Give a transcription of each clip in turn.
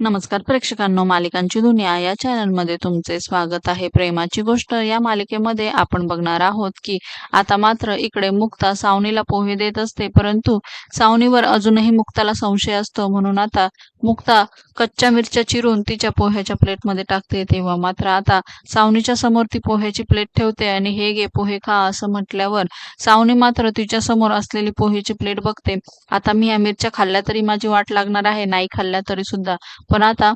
नमस्कार प्रेक्षकांनो मालिकांची दुनिया या चॅनलमध्ये तुमचे स्वागत आहे. प्रेमाची गोष्ट या मालिकेमध्ये आपण बघणार आहोत की आता मात्र इकडे मुक्ता सावनीला पोहे देत असते परंतु सावनीवर अजूनही मुक्ताला संशय असतो. म्हणून आता मुक्ता कच्च्या मिरच्या चिरून तिच्या पोह्याच्या प्लेटमध्ये टाकते. तेव्हा मात्र आता सावनीच्या समोर ती पोह्याची प्लेट ठेवते आणि हे घे पोहे खा असं म्हटल्यावर सावनी मात्र तिच्या समोर असलेली पोहेची प्लेट बघते. आता मी या मिरच्या खाल्ल्या तरी माझी वाट लागणार आहे नाही खाल्ल्या तरी सुद्धा पण आता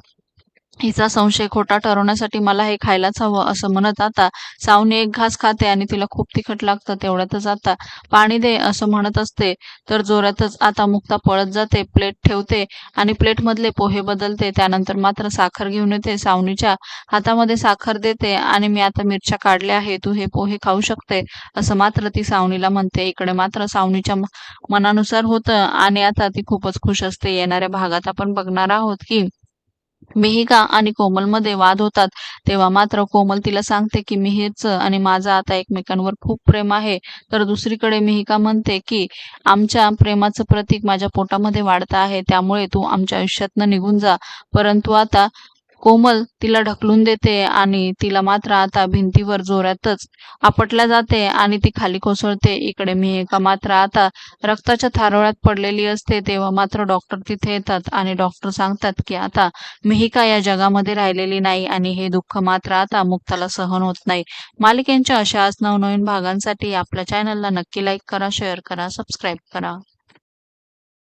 हिचा संशय खोटा ठरवण्यासाठी मला हे खायलाच हवं असं म्हणत आता सावनी एक घास खाते आणि तिला खूप तिखट लागतं तेवढ्यातच आता पाणी दे असं म्हणत असते. तर जोरातच आता मुक्ता पळत जाते प्लेट ठेवते आणि प्लेटमधले पोहे बदलते. त्यानंतर मात्र साखर घेऊन येते सावनीच्या हातामध्ये साखर देते आणि मी आता मिरच्या काढल्या आहे तू हे पोहे खाऊ शकते असं मात्र ती सावनीला म्हणते. इकडे मात्र सावनीच्या मनानुसार होतं आणि आता ती खूपच खुश असते. येणाऱ्या भागात आपण बघणार आहोत की मिहिका आणि कोमलमध्ये वाद होतात. तेव्हा मात्र कोमल तिला सांगते की मिहीरच आणि माझं आता एकमेकांवर खूप प्रेम आहे. तर दुसरीकडे मिहिका म्हणते की आमच्या प्रेमाचं प्रतीक माझ्या पोटामध्ये वाढत आहे. त्यामुळे तू आमच्या आयुष्यातनं निघून जा. परंतु आता कोमल तिला ढकलून देते आणि तिला मात्र आता भिंतीवर जोरातच आपटल्या जाते आणि ती खाली कोसळते. इकडे मिहिका मात्र आता रक्ताच्या थारोळ्यात पडलेली असते तेव्हा मात्र डॉक्टर तिथे येतात आणि डॉक्टर सांगतात की आता मिहिका या जगामध्ये राहिलेली नाही आणि हे दुःख मात्र आता मुक्ताला सहन होत नाही. मालिकेंच्या अशाच नवनवीन भागांसाठी आपल्या चॅनलला नक्की लाईक करा शेअर करा सबस्क्राईब करा.